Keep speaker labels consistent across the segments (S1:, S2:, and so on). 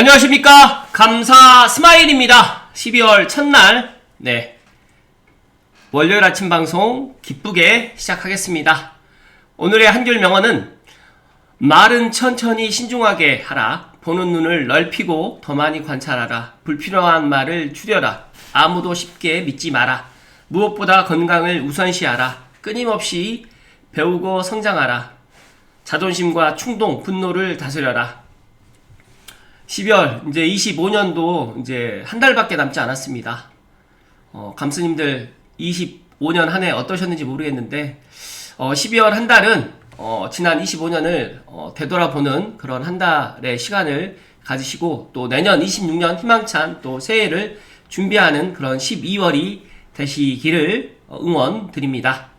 S1: 안녕하십니까? 감사 스마일입니다. 12월 첫날 네. 월요일 아침 방송 기쁘게 시작하겠습니다. 오늘의 한글 명언은 말은 천천히 신중하게 하라. 보는 눈을 넓히고 더 많이 관찰하라. 불필요한 말을 줄여라. 아무도 쉽게 믿지 마라. 무엇보다 건강을 우선시하라. 끊임없이 배우고 성장하라. 자존심과 충동 분노를 다스려라 12월 이제 25년도 이제 한 달밖에 남지 않았습니다. 어, 감스님들 25년 한 해 어떠셨는지 모르겠는데 어, 12월 한 달은 어, 지난 25년을 어, 되돌아보는 그런 한 달의 시간을 가지시고 또 내년 26년 희망찬 또 새해를 준비하는 그런 12월이 되시기를 어, 응원 드립니다.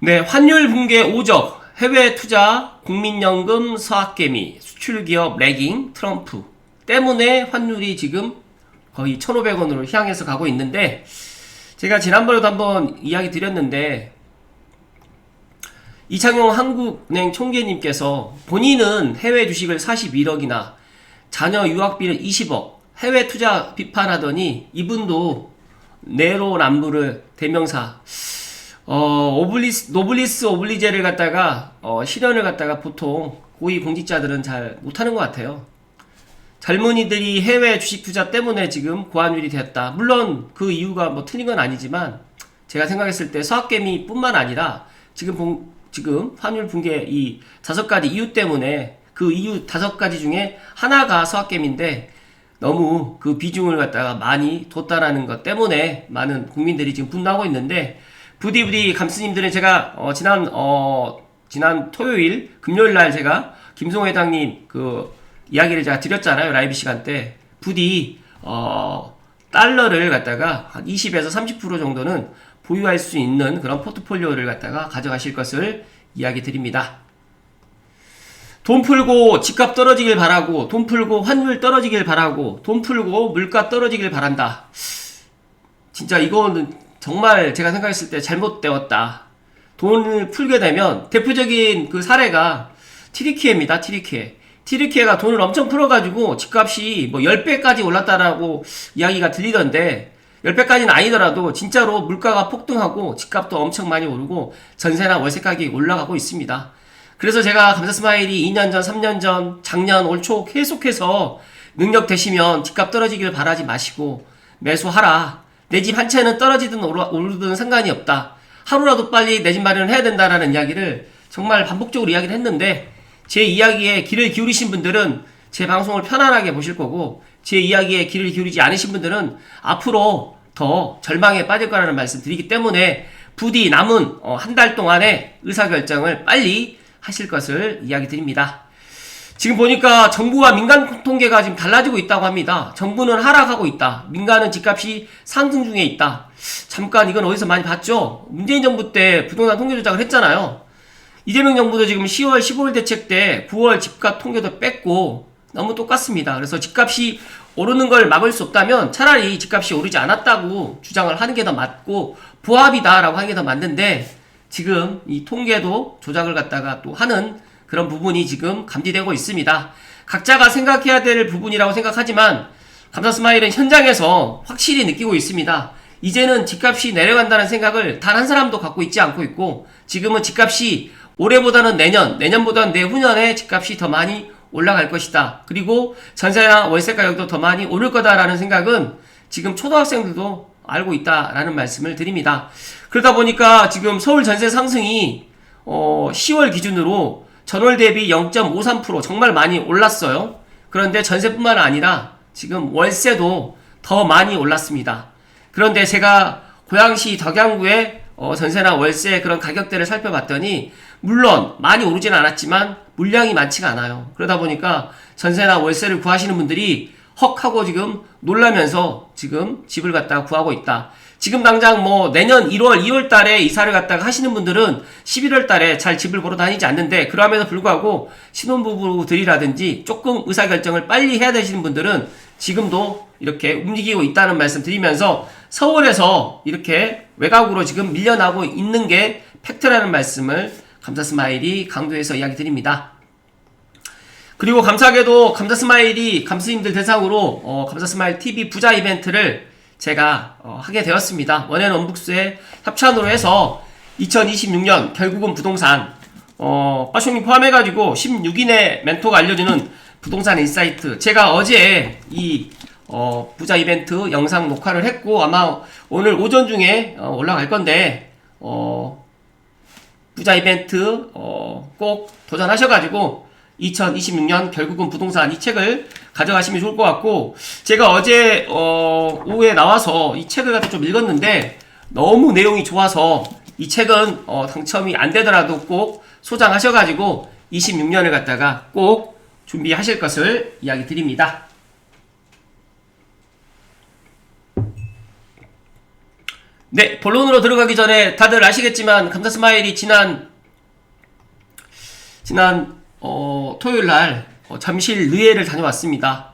S1: 네, 환율 붕괴 오적, 해외 투자, 국민연금 서학개미, 수출기업 레깅, 트럼프 때문에 환율이 지금 거의 1,500원으로 향해서 가고 있는데 제가 지난번에도 한번 이야기 드렸는데 이창용 한국은행 총재님께서 본인은 해외 주식을 41억이나 자녀 유학비를 20억 해외 투자 비판하더니 이분도 내로남부를 대명사 어, 오블리스, 노블리스 오블리제를 갖다가, 어, 실현을 갖다가 보통 고위 공직자들은 잘 못하는 것 같아요. 젊은이들이 해외 주식 투자 때문에 지금 고환율이 되었다. 물론 그 이유가 뭐 틀린 건 아니지만, 제가 생각했을 때 서학개미 뿐만 아니라, 지금 본, 지금 환율 붕괴 이 다섯 가지 이유 때문에 그 이유 다섯 가지 중에 하나가 서학개미인데, 너무 그 비중을 갖다가 많이 뒀다라는 것 때문에 많은 국민들이 지금 분노하고 있는데, 부디 부디 감스님들은 제가 어, 지난 어, 지난 토요일 금요일 날 제가 김송호 회장님 그 이야기를 제가 드렸잖아요 라이브 시간 때 부디 어, 달러를 갖다가 한 20에서 30% 정도는 보유할 수 있는 그런 포트폴리오를 갖다가 가져가실 것을 이야기 드립니다. 돈 풀고 집값 떨어지길 바라고 돈 풀고 환율 떨어지길 바라고 돈 풀고 물가 떨어지길 바란다. 진짜 이거는 정말 제가 생각했을 때 잘못되었다. 돈을 풀게 되면 대표적인 그 사례가 티리키에입니다. 티리키에. 티리키에가 돈을 엄청 풀어가지고 집값이 뭐 10배까지 올랐다라고 이야기가 들리던데 10배까지는 아니더라도 진짜로 물가가 폭등하고 집값도 엄청 많이 오르고 전세나 월세 가격이 올라가고 있습니다. 그래서 제가 감사 스마일이 2년 전, 3년 전, 작년, 올 초 계속해서 능력 되시면 집값 떨어지길 바라지 마시고 매수하라. 내 집 한 채는 떨어지든 오르든 상관이 없다. 하루라도 빨리 내 집 마련을 해야 된다라는 이야기를 정말 반복적으로 이야기를 했는데 제 이야기에 귀를 기울이신 분들은 제 방송을 편안하게 보실 거고 제 이야기에 귀를 기울이지 않으신 분들은 앞으로 더 절망에 빠질 거라는 말씀 드리기 때문에 부디 남은 어, 한달 동안의 의사결정을 빨리 하실 것을 이야기 드립니다. 지금 보니까 정부와 민간 통계가 지금 달라지고 있다고 합니다. 정부는 하락하고 있다. 민간은 집값이 상승 중에 있다. 잠깐 이건 어디서 많이 봤죠? 문재인 정부 때 부동산 통계 조작을 했잖아요. 이재명 정부도 지금 10월 15일 대책 때 9월 집값 통계도 뺐고 너무 똑같습니다. 그래서 집값이 오르는 걸 막을 수 없다면 차라리 집값이 오르지 않았다고 주장을 하는 게 더 맞고 부합이다라고 하는 게 더 맞는데 지금 이 통계도 조작을 갖다가 또 하는 그런 부분이 지금 감지되고 있습니다. 각자가 생각해야 될 부분이라고 생각하지만 감사 스마일은 현장에서 확실히 느끼고 있습니다. 이제는 집값이 내려간다는 생각을 단 한 사람도 갖고 있지 않고 있고 지금은 집값이 올해보다는 내년, 내년보다는 내후년에 집값이 더 많이 올라갈 것이다. 그리고 전세나 월세 가격도 더 많이 오를 거다라는 생각은 지금 초등학생들도 알고 있다라는 말씀을 드립니다. 그러다 보니까 지금 서울 전세 상승이 어 10월 기준으로 전월 대비 0.53% 정말 많이 올랐어요. 그런데 전세뿐만 아니라 지금 월세도 더 많이 올랐습니다. 그런데 제가 고양시 덕양구의 어, 전세나 월세 그런 가격대를 살펴봤더니 물론 많이 오르지는 않았지만 물량이 많지가 않아요. 그러다 보니까 전세나 월세를 구하시는 분들이 헉 하고 지금 놀라면서 지금 집을 갖다가 구하고 있다. 지금 당장 뭐 내년 1월, 2월 달에 이사를 갖다가 하시는 분들은 11월 달에 잘 집을 보러 다니지 않는데 그럼에도 불구하고 신혼부부들이라든지 조금 의사결정을 빨리 해야 되시는 분들은 지금도 이렇게 움직이고 있다는 말씀 드리면서 서울에서 이렇게 외곽으로 지금 밀려나고 있는 게 팩트라는 말씀을 감사 스마일이 강조해서 이야기 드립니다. 그리고 감사하게도 감사 스마일이 감스님들 대상으로 어, 감사 스마일 TV 부자 이벤트를 제가 어, 하게 되었습니다. 원앤 원북스의 협찬으로 해서 2026년 결국은 부동산 어, 빠쇼님 포함해가지고 16인의 멘토가 알려주는 부동산 인사이트 제가 어제 이 어, 부자 이벤트 영상 녹화를 했고 아마 오늘 오전 중에 어, 올라갈 건데 어, 부자 이벤트 어, 꼭 도전하셔가지고 2026년 결국은 부동산 이 책을 가져가시면 좋을 것 같고 제가 어제 어, 오후에 나와서 이 책을 갖다 좀 읽었는데 너무 내용이 좋아서 이 책은 어, 당첨이 안 되더라도 꼭 소장하셔가지고 26년을 갖다가 꼭 준비하실 것을 이야기 드립니다. 네, 본론으로 들어가기 전에 다들 아시겠지만 감사 스마일이 지난 지난 어, 토요일 날 어, 잠실 르에를 다녀왔습니다.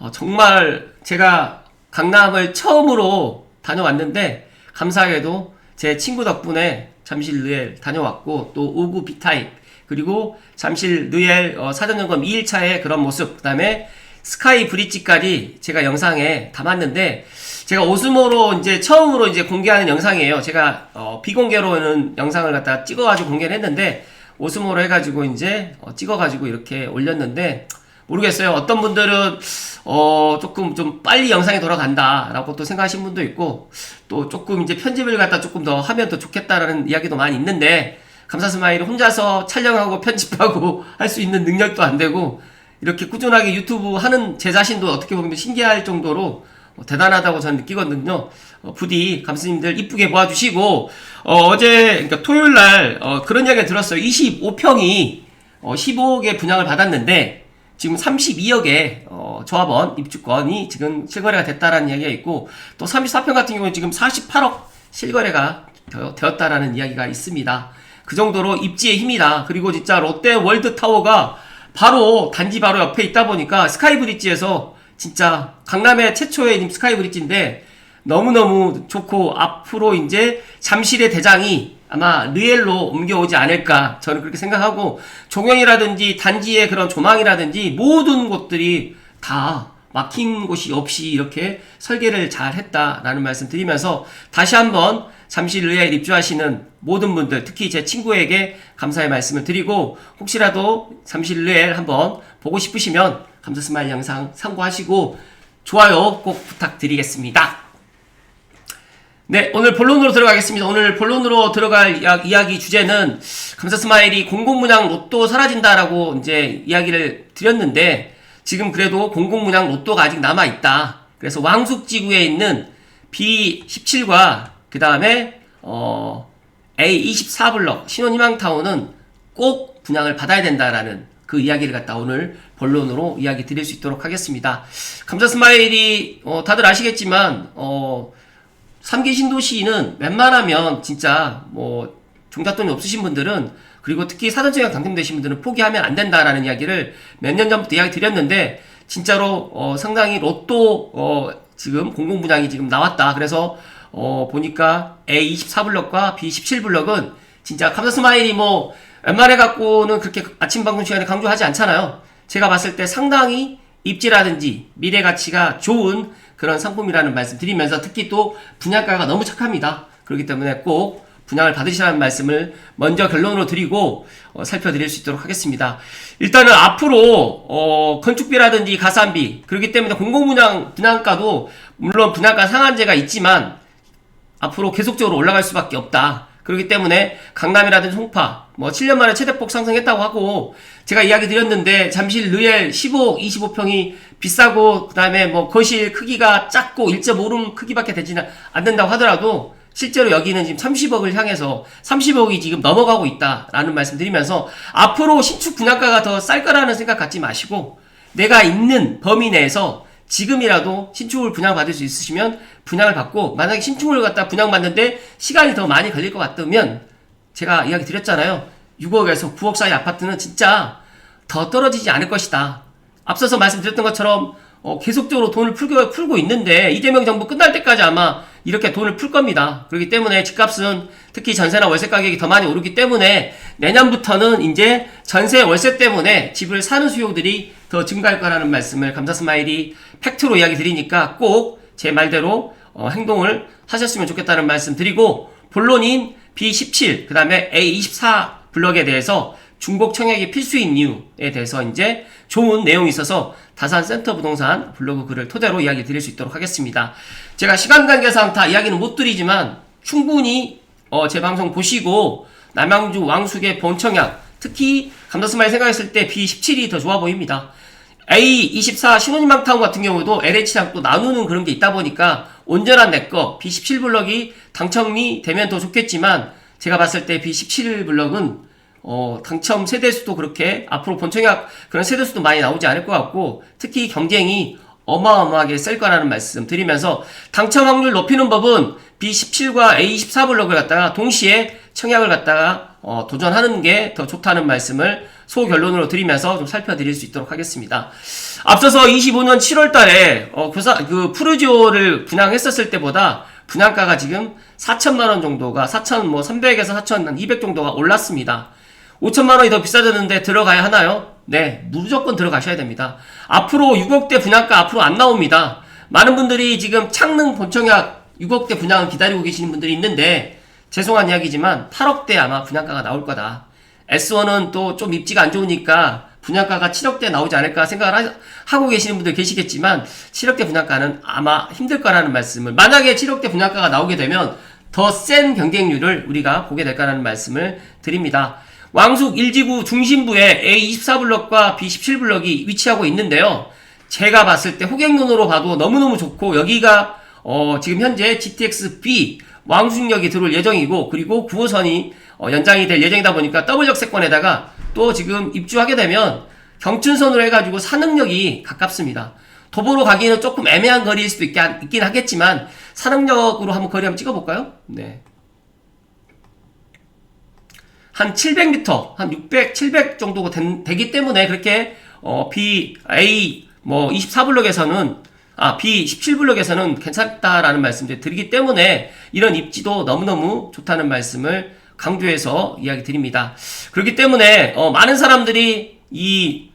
S1: 어, 정말 제가 강남을 처음으로 다녀왔는데 감사하게도 제 친구 덕분에 잠실 르엘 다녀왔고 또 오구 비타입 그리고 잠실 르엘 어, 사전점검 2일차의 그런 모습 그 다음에 스카이 브릿지까지 제가 영상에 담았는데 제가 오스모로 이제 처음으로 이제 공개하는 영상이에요. 제가 어, 비공개로는 영상을 갖다 찍어가지고 공개를 했는데 오스모로 해가지고 이제 어, 찍어가지고 이렇게 올렸는데 모르겠어요. 어떤 분들은 어 조금 좀 빨리 영상이 돌아간다라고 또 생각하시는 분도 있고 또 조금 이제 편집을 갖다 조금 더 하면 더 좋겠다라는 이야기도 많이 있는데 감사 스마일 혼자서 촬영하고 편집하고 할 수 있는 능력도 안 되고 이렇게 꾸준하게 유튜브 하는 제 자신도 어떻게 보면 신기할 정도로 어, 대단하다고 저는 느끼거든요. 어, 부디 감스님들 이쁘게 모아주시고 어, 제 그러니까 토요일 날 어, 그런 이야기 들었어요. 25평이 어, 15억의 분양을 받았는데 지금 32억의 어, 조합원 입주권이 지금 실거래가 됐다라는 이야기가 있고 또 34평 같은 경우는 지금 48억 실거래가 되었다라는 이야기가 있습니다. 그 정도로 입지의 힘이다. 그리고 진짜 롯데 월드 타워가 바로 단지 바로 옆에 있다 보니까 스카이브리지에서 진짜 강남의 최초의 스카이브리지인데 너무너무 좋고 앞으로 이제 잠실의 대장이 아마 르엘로 옮겨오지 않을까 저는 그렇게 생각하고 종영이라든지 단지의 그런 조망이라든지 모든 곳들이 다 막힌 곳이 없이 이렇게 설계를 잘 했다라는 말씀 드리면서 다시 한번 잠실 르엘 입주하시는 모든 분들 특히 제 친구에게 감사의 말씀을 드리고 혹시라도 잠실 르엘 한번 보고 싶으시면 감사 스마일 영상 참고하시고 좋아요 꼭 부탁드리겠습니다. 네, 오늘 본론으로 들어가겠습니다. 오늘 본론으로 들어갈 이야- 이야기 주제는 감사 스마일이 공공문양 로또 사라진다라고 이제 이야기를 드렸는데 지금 그래도 공공문양 로또가 아직 남아 있다. 그래서 왕숙 지구에 있는 B17과 그 다음에 어 A24블럭 신혼희망타운은 꼭 분양을 받아야 된다라는 그 이야기를 갖다 오늘 본론으로 이야기 드릴 수 있도록 하겠습니다. 감자 스마일이 어, 다들 아시겠지만 어, 3기 신도시는 웬만하면 진짜 뭐 종잣돈이 없으신 분들은 그리고 특히 사전청약 당첨되신 분들은 포기하면 안 된다라는 이야기를 몇 년 전부터 이야기 드렸는데 진짜로 어, 상당히 로또 어, 지금 공공 분양이 지금 나왔다. 그래서 어, 보니까 A24블럭과 B17블럭은 진짜 감사 스마일이 뭐 웬만해 갖고는 그렇게 아침 방송 시간에 강조하지 않잖아요. 제가 봤을 때 상당히 입지라든지 미래 가치가 좋은 그런 상품이라는 말씀 드리면서 특히 또 분양가가 너무 착합니다. 그렇기 때문에 꼭 분양을 받으시라는 말씀을 먼저 결론으로 드리고 어, 살펴드릴 수 있도록 하겠습니다. 일단은 앞으로 어, 건축비라든지 가산비 그렇기 때문에 공공분양 분양가도 물론 분양가 상한제가 있지만 앞으로 계속적으로 올라갈 수밖에 없다. 그렇기 때문에 강남이라든지 송파 뭐 7년 만에 최대폭 상승했다고 하고 제가 이야기 드렸는데 잠실 르엘 15, 25평이 비싸고 그다음에 뭐 거실 크기가 작고 1.5룸 크기밖에 되지는 않는다고 하더라도 실제로 여기는 지금 30억을 향해서 30억이 지금 넘어가고 있다라는 말씀 드리면서 앞으로 신축 분양가가 더 쌀 거라는 생각 갖지 마시고 내가 있는 범위 내에서 지금이라도 신축을 분양받을 수 있으시면 분양을 받고 만약에 신축을 갖다 분양받는데 시간이 더 많이 걸릴 것 같다면 제가 이야기 드렸잖아요. 6억에서 9억 사이 아파트는 진짜 더 떨어지지 않을 것이다. 앞서서 말씀드렸던 것처럼 어, 계속적으로 돈을 풀고, 풀고 있는데 이재명 정부 끝날 때까지 아마 이렇게 돈을 풀 겁니다. 그렇기 때문에 집값은 특히 전세나 월세 가격이 더 많이 오르기 때문에 내년부터는 이제 전세 월세 때문에 집을 사는 수요들이 더 증가할 거라는 말씀을 감사 스마일이 팩트로 이야기 드리니까 꼭 제 말대로 어, 행동을 하셨으면 좋겠다는 말씀 드리고 본론인 B17 그 다음에 A24 블럭에 대해서 중복 청약이 필수인 이유에 대해서 이제 좋은 내용이 있어서 다산 센터 부동산 블로그 글을 토대로 이야기 드릴 수 있도록 하겠습니다. 제가 시간 관계상 다 이야기는 못 드리지만 충분히 어, 제 방송 보시고 남양주 왕숙의 본청약 특히 감다스마일 생각했을 때 B17이 더 좋아 보입니다. A24 신혼희망 타운 같은 경우도 LH랑 또 나누는 그런 게 있다 보니까 온전한 내거 B17 블럭이 당첨이 되면 더 좋겠지만 제가 봤을 때 B17 블럭은 어, 당첨 세대수도 그렇게 앞으로 본청약 그런 세대수도 많이 나오지 않을 것 같고 특히 경쟁이 어마어마하게 셀 거라는 말씀 드리면서 당첨 확률 높이는 법은 B17과 A24 블럭을 갖다가 동시에 청약을 갖다가 어, 도전하는 게 더 좋다는 말씀을 소결론으로 드리면서 좀 살펴드릴 수 있도록 하겠습니다. 앞서서 25년 7월 달에 어, 교사, 그 푸르지오를 분양했었을 때보다 분양가가 지금 4천만 원 정도가 4천 뭐 300에서 4천 한200 정도가 올랐습니다. 5천만 원이 더 비싸졌는데 들어가야 하나요? 네, 무조건 들어가셔야 됩니다. 앞으로 6억대 분양가 앞으로 안 나옵니다. 많은 분들이 지금 창릉 본청약 6억대 분양을 기다리고 계시는 분들이 있는데 죄송한 이야기지만 8억대 아마 분양가가 나올 거다. S1은 또 좀 입지가 안 좋으니까 분양가가 7억대 나오지 않을까 생각을 하, 고 계시는 분들 계시겠지만 7억대 분양가는 아마 힘들 거라는 말씀을 만약에 7억대 분양가가 나오게 되면 더 센 경쟁률을 우리가 보게 될 거라는 말씀을 드립니다. 왕숙 1지구 중심부에 A24블럭과 B17블럭이 위치하고 있는데요. 제가 봤을 때 호갱론으로 봐도 너무너무 좋고 여기가 어, 지금 현재 GTX-B 왕숙역이 들어올 예정이고 그리고 9호선이 어, 연장이 될 예정이다 보니까 더블 역세권에다가 또 지금 입주하게 되면 경춘선으로 해가지고 산흥역이 가깝습니다. 도보로 가기에는 조금 애매한 거리일 수도 있긴 하겠지만 산흥역으로 한번 거리 한번 찍어볼까요? 네. 한 700m, 한 600, 700 정도가 된, 되기 때문에 그렇게 어, B, A 뭐 24블럭에서는 아, B17블럭에서는 괜찮다라는 말씀을 드리기 때문에 이런 입지도 너무너무 좋다는 말씀을 강조해서 이야기 드립니다. 그렇기 때문에 어, 많은 사람들이 이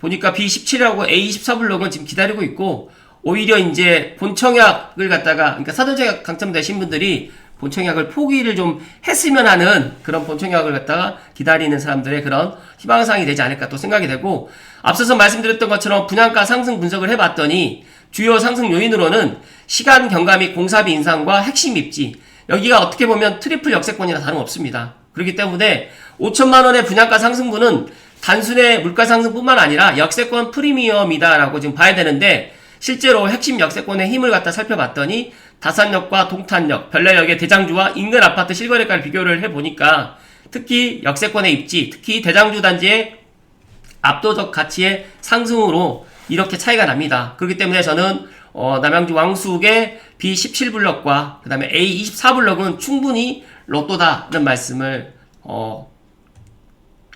S1: 보니까 B17이라고 A24블럭은 지금 기다리고 있고 오히려 이제 본청약을 갖다가 그러니까 사전청약 당첨되신 분들이 본청약을 포기를 좀 했으면 하는 그런 본청약을 갖다가 기다리는 사람들의 그런 희망사항이 되지 않을까 또 생각이 되고 앞서서 말씀드렸던 것처럼 분양가 상승 분석을 해봤더니 주요 상승 요인으로는 시간 경과 및 공사비 인상과 핵심 입지 여기가 어떻게 보면 트리플 역세권이나 다름없습니다. 그렇기 때문에 5천만 원의 분양가 상승분은 단순의 물가 상승뿐만 아니라 역세권 프리미엄이다라고 지금 봐야 되는데 실제로 핵심 역세권의 힘을 갖다 살펴봤더니 다산역과 동탄역, 별내역의 대장주와 인근 아파트 실거래가를 비교를 해보니까 특히 역세권의 입지, 특히 대장주 단지의 압도적 가치의 상승으로 이렇게 차이가 납니다. 그렇기 때문에 저는 어, 남양주 왕숙의 B17블럭과 그 다음에 A24블럭은 충분히 로또다는 말씀을 어,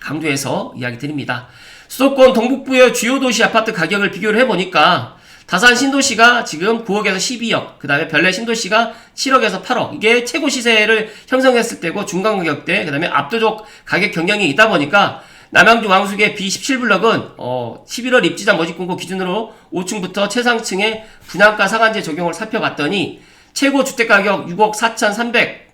S1: 강조해서 이야기 드립니다. 수도권 동북부의 주요 도시 아파트 가격을 비교를 해보니까 다산 신도시가 지금 9억에서 12억, 그 다음에 별내 신도시가 7억에서 8억. 이게 최고 시세를 형성했을 때고 중간 가격대, 그 다음에 압도적 가격 경쟁이 있다 보니까 남양주 왕숙의 B17블럭은 어, 11월 입지자 모집공고 기준으로 5층부터 최상층의 분양가 상한제 적용을 살펴봤더니 최고 주택가격 6억 4,300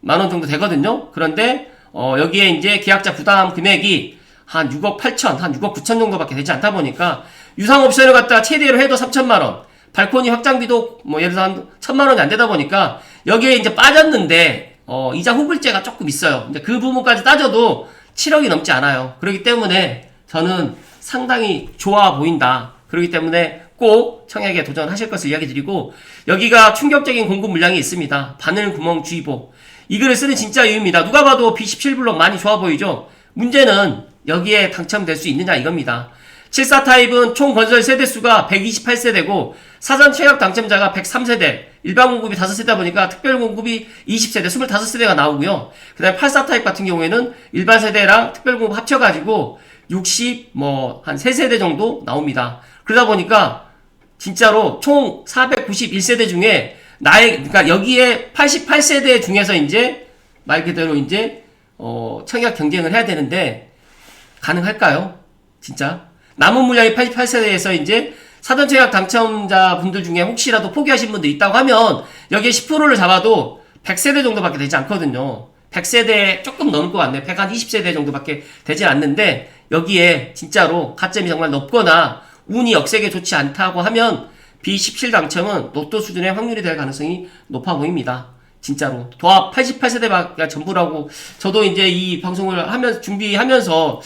S1: 만 원 정도 되거든요. 그런데 어, 여기에 이제 계약자 부담 금액이 한 6억 8천, 한 6억 9천 정도밖에 되지 않다 보니까 유상 옵션을 갖다 최대로 해도 3천만 원, 발코니 확장비도 뭐 예를 들어 한 천만 원이 안 되다 보니까 여기에 이제 빠졌는데 어, 이자 후불제가 조금 있어요. 이제 그 부분까지 따져도 7억이 넘지 않아요. 그렇기 때문에 저는 상당히 좋아 보인다. 그렇기 때문에 꼭 청약에 도전하실 것을 이야기 드리고 여기가 충격적인 공급 물량이 있습니다. 바늘 구멍 주의보. 이 글을 쓰는 진짜 이유입니다. 누가 봐도 B17블록 많이 좋아 보이죠? 문제는 여기에 당첨될 수 있느냐 이겁니다. 74 타입은 총 건설 세대수가 128세대고 사전 청약 당첨자가 103세대, 일반 공급이 5세대다 보니까 특별 공급이 20세대, 25세대가 나오고요. 그 다음에 84 타입 같은 경우에는 일반 세대랑 특별 공급 합쳐가지고 60, 뭐, 한 3세대 정도 나옵니다. 그러다 보니까 진짜로 총 491세대 중에 나의 그러니까 여기에 88세대 중에서 이제 말 그대로 이제 어 청약 경쟁을 해야 되는데 가능할까요? 진짜 남은 물량이 88세대에서 이제 사전 청약 당첨자 분들 중에 혹시라도 포기하신 분들 있다고 하면 여기에 10%를 잡아도 100세대 정도밖에 되지 않거든요. 100세대 조금 넘을 것 같네. 120세대 정도밖에 되지 않는데 여기에 진짜로 가점이 정말 높거나 운이 역세게 좋지 않다고 하면 B17 당첨은 로또 수준의 확률이 될 가능성이 높아 보입니다. 진짜로. 도합 88세대가 전부라고 저도 이제 이 방송을 하면서 준비하면서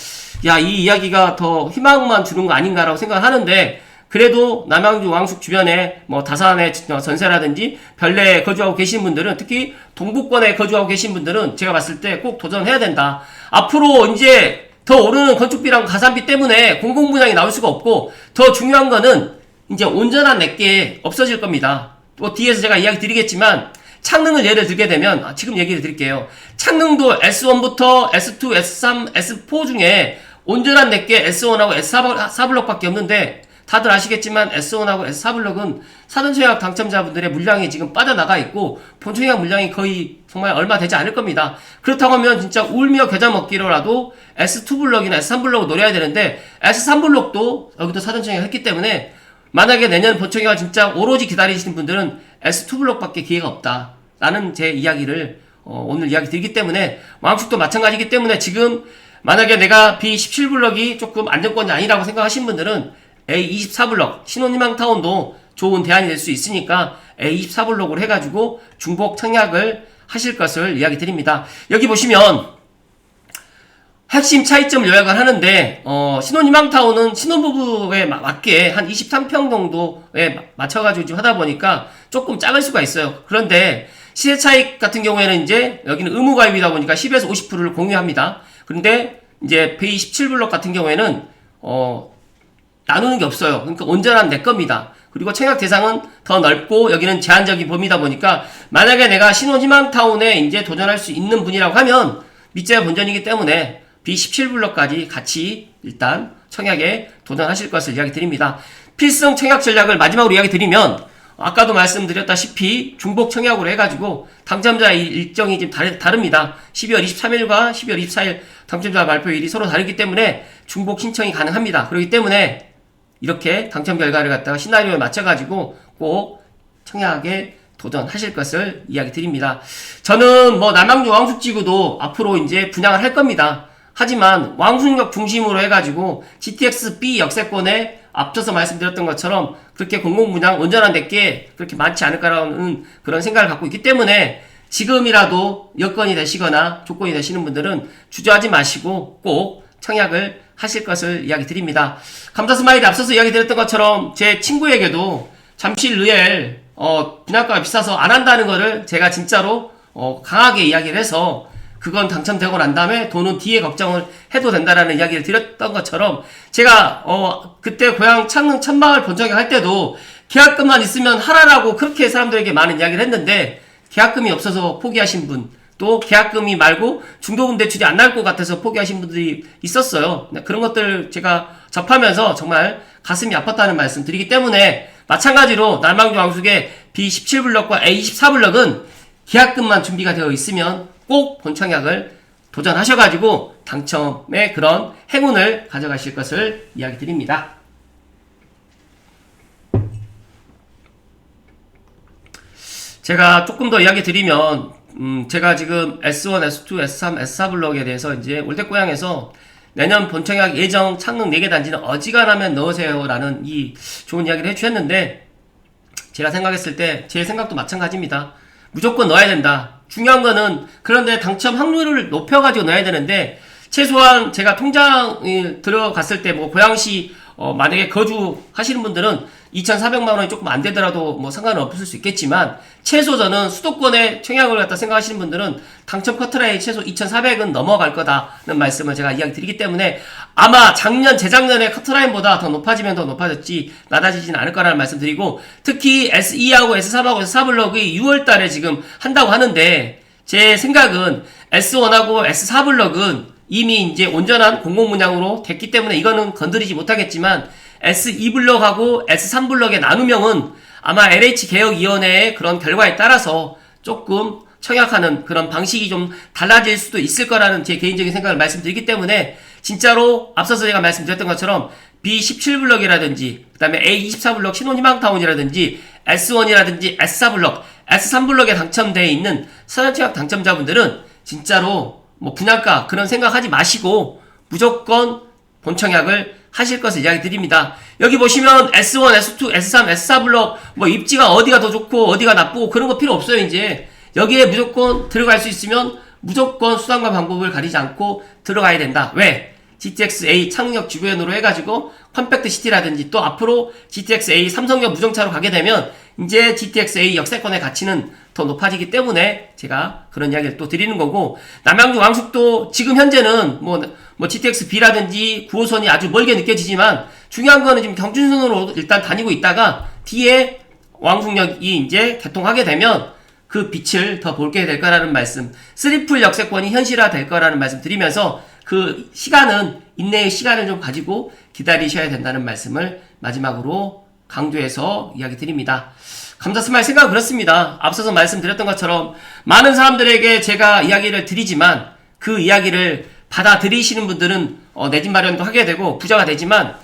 S1: 야, 이 이야기가 더 희망만 주는 거 아닌가라고 생각을 하는데 그래도 남양주 왕숙 주변에 뭐 다산의 전세라든지 별내에 거주하고 계신 분들은 특히 동북권에 거주하고 계신 분들은 제가 봤을 때 꼭 도전해야 된다. 앞으로 이제 더 오르는 건축비랑 가산비 때문에 공공분양이 나올 수가 없고 더 중요한 거는 이제 온전한 내게 없어질 겁니다. 또 뒤에서 제가 이야기 드리겠지만 창능을 예를 들게 되면 아, 지금 얘기를 드릴게요. 창능도 S1부터 S2, S3, S4 중에 온전한 내게 S1하고 S4블럭밖에 없는데 다들 아시겠지만 S1하고 S4블럭은 사전청약 당첨자분들의 물량이 지금 빠져나가 있고 본청약 물량이 거의 정말 얼마 되지 않을 겁니다. 그렇다고 하면 진짜 울며 겨자 먹기로라도 S2블럭이나 S3블럭을 노려야 되는데 S3블럭도 여기도 사전청약 했기 때문에 만약에 내년 본청약을 진짜 오로지 기다리시는 분들은 S2블럭밖에 기회가 없다. 라는 제 이야기를 어, 오늘 이야기 드리기 때문에 왕축도 마찬가지기 때문에 지금 만약에 내가 B17 블럭이 조금 안정권이 아니라고 생각하신 분들은 A24 블럭 신혼희망타운도 좋은 대안이 될 수 있으니까 A24블럭으로 해가지고 중복 청약을 하실 것을 이야기 드립니다. 여기 보시면 핵심 차이점 요약을 하는데 어, 신혼희망타운은 신혼부부에 마- 맞게 한 23평 정도에 맞춰가지고 좀 하다 보니까 조금 작을 수가 있어요. 그런데 시세 차익 같은 경우에는 이제 여기는 의무가입이다 보니까 10에서 50%를 공유합니다. 그런데 이제 B17블럭 같은 경우에는 어, 나누는 게 없어요. 그러니까 온전한 내 겁니다. 그리고 청약 대상은 더 넓고 여기는 제한적인 범위다 보니까 만약에 내가 신혼희망타운에 이제 도전할 수 있는 분이라고 하면 밑자야 본전이기 때문에 B17블럭까지 같이 일단 청약에 도전하실 것을 이야기 드립니다. 필승 청약 전략을 마지막으로 이야기 드리면 아까도 말씀드렸다시피 중복 청약으로 해가지고 당첨자 일- 일정이 좀 다르, 다릅니다. 12월 23일과 12월 24일 당첨자 발표일이 서로 다르기 때문에 중복 신청이 가능합니다. 그렇기 때문에 이렇게 당첨 결과를 갖다가 시나리오에 맞춰가지고 꼭 청약에 도전하실 것을 이야기 드립니다. 저는 뭐 남양주 왕숙지구도 앞으로 이제 분양을 할 겁니다. 하지만 왕숙역 중심으로 해가지고 GTX B 역세권에 앞서서 말씀드렸던 것처럼 그렇게 공공분양 온전한 데께 그렇게 많지 않을까라는 그런 생각을 갖고 있기 때문에 지금이라도 여건이 되시거나 조건이 되시는 분들은 주저하지 마시고 꼭 청약을 하실 것을 이야기 드립니다. 감사 스마일에 앞서서 이야기 드렸던 것처럼 제 친구에게도 잠실 르엘 어, 분양가가 비싸서 안 한다는 거를 제가 진짜로 어, 강하게 이야기를 해서 그건 당첨되고 난 다음에 돈은 뒤에 걱정을 해도 된다라는 이야기를 드렸던 것처럼 제가 어 그때 고향 창릉 천마을 본청약 할 때도 계약금만 있으면 하라라고 그렇게 사람들에게 많은 이야기를 했는데 계약금이 없어서 포기하신 분, 또 계약금이 말고 중도금 대출이 안 나올 것 같아서 포기하신 분들이 있었어요. 네, 그런 것들 제가 접하면서 정말 가슴이 아팠다는 말씀 드리기 때문에 마찬가지로 남양주 왕숙의 B17블럭과 A24블럭은 계약금만 준비가 되어 있으면 꼭 본청약을 도전하셔가지고 당첨의 그런 행운을 가져가실 것을 이야기 드립니다. 제가 조금 더 이야기 드리면 음, 제가 지금 S1, S2, S3, S4 블럭에 대해서 이제 올댓 고향에서 내년 본청약 예정 창릉 4개 단지는 어지간하면 넣으세요라는 이 좋은 이야기를 해주셨는데 제가 생각했을 때 제 생각도 마찬가지입니다. 무조건 넣어야 된다. 중요한 거는 그런데 당첨 확률을 높여가지고 넣어야 되는데 최소한 제가 통장이 들어갔을 때 뭐 고양시 어, 만약에 거주하시는 분들은 2,400만 원이 조금 안 되더라도 뭐 상관은 없을 수 있겠지만 최소 저는 수도권에 청약을 갖다 생각하시는 분들은 당첨 커트라인 최소 2,400은 넘어갈 거다는 말씀을 제가 이야기 드리기 때문에 아마 작년 재작년에 커트라인보다 더 높아지면 더 높아졌지 낮아지진 않을 거라는 말씀 드리고 특히 S2하고 S3하고 S4블럭이 6월 달에 지금 한다고 하는데 제 생각은 S1하고 S4블럭은 이미 이제 온전한 공공분양으로 됐기 때문에 이거는 건드리지 못하겠지만 S2블럭하고 S3블럭의 나눔형은 아마 LH개혁위원회의 그런 결과에 따라서 조금 청약하는 그런 방식이 좀 달라질 수도 있을 거라는 제 개인적인 생각을 말씀드리기 때문에 진짜로 앞서서 제가 말씀드렸던 것처럼 B17블럭이라든지 그 다음에 A24블럭 신혼희망타운이라든지 S1이라든지 S4블럭, S3블럭에 당첨되어 있는 선언청약 당첨자분들은 진짜로 뭐 분양가 그런 생각하지 마시고 무조건 본청약을 하실 것을 이야기 드립니다. 여기 보시면 S1, S2, S3, S4 블럭 뭐 입지가 어디가 더 좋고 어디가 나쁘고 그런 거 필요 없어요 이제 여기에 무조건 들어갈 수 있으면 무조건 수단과 방법을 가리지 않고 들어가야 된다. 왜? GTX-A 창력 주변으로 해가지고 컴팩트 시티라든지 또 앞으로 GTX-A 삼성역 무정차로 가게 되면 이제 GTX-A 역세권의 가치는 더 높아지기 때문에 제가 그런 이야기를 또 드리는 거고 남양주 왕숙도 지금 현재는 뭐, 뭐 GTX-B라든지 9호선이 아주 멀게 느껴지지만 중요한 거는 지금 경춘선으로 일단 다니고 있다가 뒤에 왕숙역이 이제 개통하게 되면 그 빛을 더 볼게 될 거라는 말씀, 쓰리풀 역세권이 현실화 될 거라는 말씀 드리면서 그 시간은, 인내의 시간을 좀 가지고 기다리셔야 된다는 말씀을 마지막으로 강조해서 이야기 드립니다. 감자 스마일 생각은 그렇습니다. 앞서서 말씀드렸던 것처럼 많은 사람들에게 제가 이야기를 드리지만 그 이야기를 받아들이시는 분들은 어, 내 집 마련도 하게 되고 부자가 되지만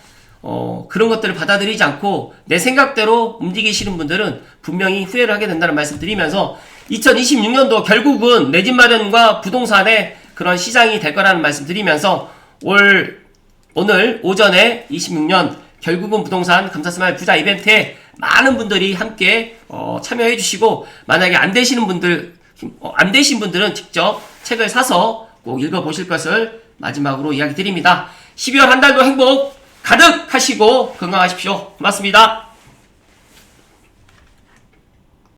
S1: 어, 그런 것들을 받아들이지 않고 내 생각대로 움직이시는 분들은 분명히 후회를 하게 된다는 말씀 드리면서 2026년도 결국은 내 집 마련과 부동산의 그런 시장이 될 거라는 말씀 드리면서 올, 오늘 오전에 26년 결국은 부동산 감사스마일 부자 이벤트에 많은 분들이 함께 어, 참여해 주시고 만약에 안 되시는 분들 어, 안 되신 분들은 직접 책을 사서 꼭 읽어 보실 것을 마지막으로 이야기 드립니다. 12월 한 달도 행복 가득 하시고 건강하십시오. 고맙습니다.